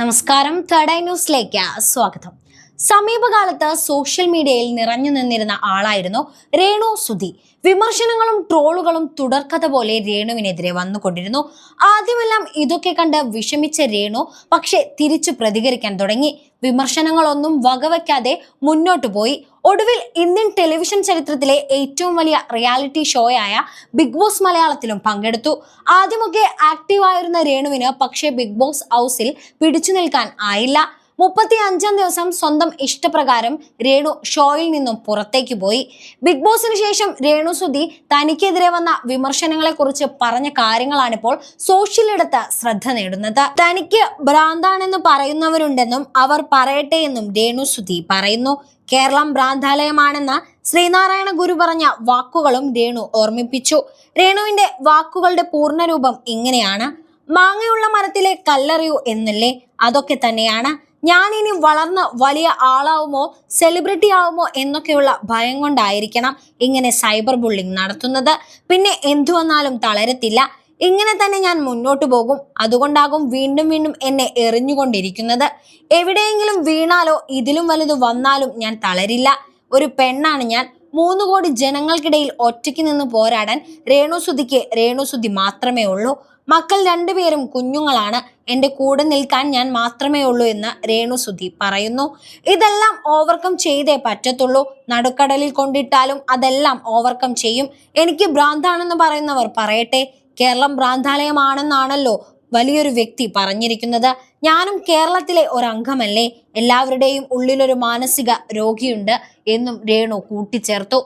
നമസ്കാരം. Third eye ന്യൂസിലേക്ക് സ്വാഗതം. സമീപകാലത്ത് സോഷ്യൽ മീഡിയയിൽ നിറഞ്ഞു നിന്നിരുന്ന ആളായിരുന്നു രേണു സുധി. വിമർശനങ്ങളും ട്രോളുകളും തുടർക്കഥ പോലെ രേണുവിനെതിരെ വന്നുകൊണ്ടിരുന്നു. ആദ്യമെല്ലാം ഇതൊക്കെ കണ്ട് വിഷമിച്ച രേണു പക്ഷെ തിരിച്ചു പ്രതികരിക്കാൻ തുടങ്ങി. വിമർശനങ്ങളൊന്നും വകവയ്ക്കാതെ മുന്നോട്ടു പോയി. ഒടുവിൽ ഇന്ത്യൻ ടെലിവിഷൻ ചരിത്രത്തിലെ ഏറ്റവും വലിയ റിയാലിറ്റി ഷോയായ ബിഗ് ബോസ് മലയാളത്തിലും പങ്കെടുത്തു. ആദ്യമൊക്കെ ആക്റ്റീവായിരുന്ന രേണുവിന് പക്ഷേ ബിഗ് ബോസ് ഹൗസിൽ പിടിച്ചു നിൽക്കാൻ ആയില്ല. മുപ്പത്തി അഞ്ചാം ദിവസം സ്വന്തം ഇഷ്ടപ്രകാരം രേണു ഷോയിൽ നിന്നും പുറത്തേക്ക് പോയി. ബിഗ് ബോസിന് ശേഷം രേണു സുധി തനിക്കെതിരെ വന്ന വിമർശനങ്ങളെ കുറിച്ച് പറഞ്ഞ കാര്യങ്ങളാണിപ്പോൾ സോഷ്യലിടത്ത് ശ്രദ്ധ നേടുന്നത്. തനിക്ക് ഭ്രാന്താണെന്ന് പറയുന്നവരുണ്ടെന്നും അവർ പറയട്ടെ എന്നും രേണു സുധി പറയുന്നു. കേരളം ഭ്രാന്താലയമാണെന്ന് ശ്രീനാരായണ ഗുരു പറഞ്ഞ വാക്കുകളും രേണു ഓർമ്മിപ്പിച്ചു. രേണുവിന്റെ വാക്കുകളുടെ പൂർണരൂപം ഇങ്ങനെയാണ്. മാങ്ങയുള്ള മരത്തിലെ കല്ലറിയൂ എന്നല്ലേ? അതൊക്കെ തന്നെയാണ്. ഞാൻ ഇനി വളർന്ന് വലിയ ആളാവുമോ സെലിബ്രിറ്റി ആവുമോ എന്നൊക്കെയുള്ള ഭയം കൊണ്ടായിരിക്കണം ഇങ്ങനെ സൈബർ ബുള്ളിങ് നടത്തുന്നത്. പിന്നെ എന്തു വന്നാലും തളരത്തില്ല. ഇങ്ങനെ തന്നെ ഞാൻ മുന്നോട്ട് പോകും. അതുകൊണ്ടാകും വീണ്ടും വീണ്ടും എന്നെ എറിഞ്ഞുകൊണ്ടിരിക്കുന്നത്. എവിടെയെങ്കിലും വീണാലോ ഇതിലും വലുത് വന്നാലും ഞാൻ തളരില്ല. ഒരു പെണ്ണാണ് ഞാൻ. മൂന്ന് കോടി ജനങ്ങൾക്കിടയിൽ ഒറ്റയ്ക്ക് നിന്ന് പോരാടാൻ രേണുസുതിക്ക് രേണുസുതി മാത്രമേ ഉള്ളൂ. മക്കൾ രണ്ടുപേരും കുഞ്ഞുങ്ങളാണ്. എന്റെ കൂടെ നിൽക്കാൻ ഞാൻ മാത്രമേ ഉള്ളൂ എന്ന് രേണുസുതി പറയുന്നു. ഇതെല്ലാം ഓവർകം ചെയ്തേ പറ്റത്തുള്ളൂ. നടുക്കടലിൽ കൊണ്ടിട്ടാലും അതെല്ലാം ഓവർകം ചെയ്യും. എനിക്ക് ഭ്രാന്താണെന്ന് പറയുന്നവർ പറയട്ടെ. കേരളം ഭ്രാന്താലയമാണെന്നാണല്ലോ വലിയൊരു വ്യക്തി പറഞ്ഞിരിക്കുന്നത് ഞാനും കേരളത്തിലെ ഒരംഗമല്ലേ എല്ലാവരുടെയും ഉള്ളിലൊരു മാനസിക രോഗിയുണ്ട് എന്നും രേണു കൂട്ടിച്ചേർത്തു.